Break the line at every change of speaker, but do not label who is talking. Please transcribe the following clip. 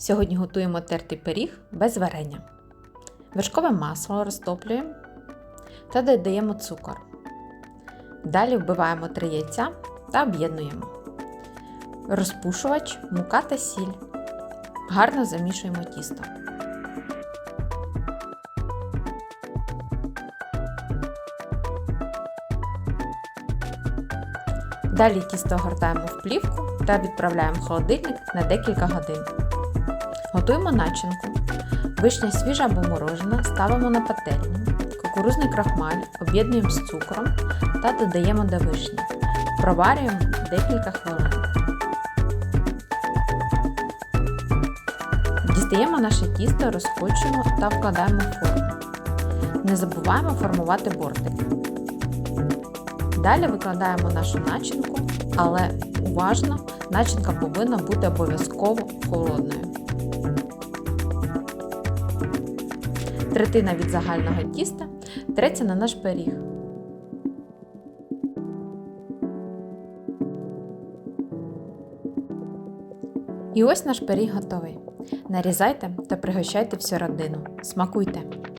Сьогодні готуємо тертий пиріг без варення. Вершкове масло розтоплюємо та додаємо цукор. Далі вбиваємо 3 яйця та об'єднуємо. Розпушувач, мука та сіль. Гарно замішуємо тісто. Далі тісто огортаємо в плівку та відправляємо в холодильник на декілька годин. Готуємо начинку. Вишня свіжа або морожена ставимо на пательню. Кукурузний крахмаль об'єднуємо з цукром та додаємо до вишні. Проварюємо декілька хвилин. Дістаємо наше тісто, розкочуємо та вкладаємо в форму. Не забуваємо формувати бортики. Далі викладаємо нашу начинку, але уважно, начинка повинна бути обов'язково холодною. Третина від загального тіста треться на наш пиріг. І ось наш пиріг готовий. Нарізайте та пригощайте всю родину. Смакуйте!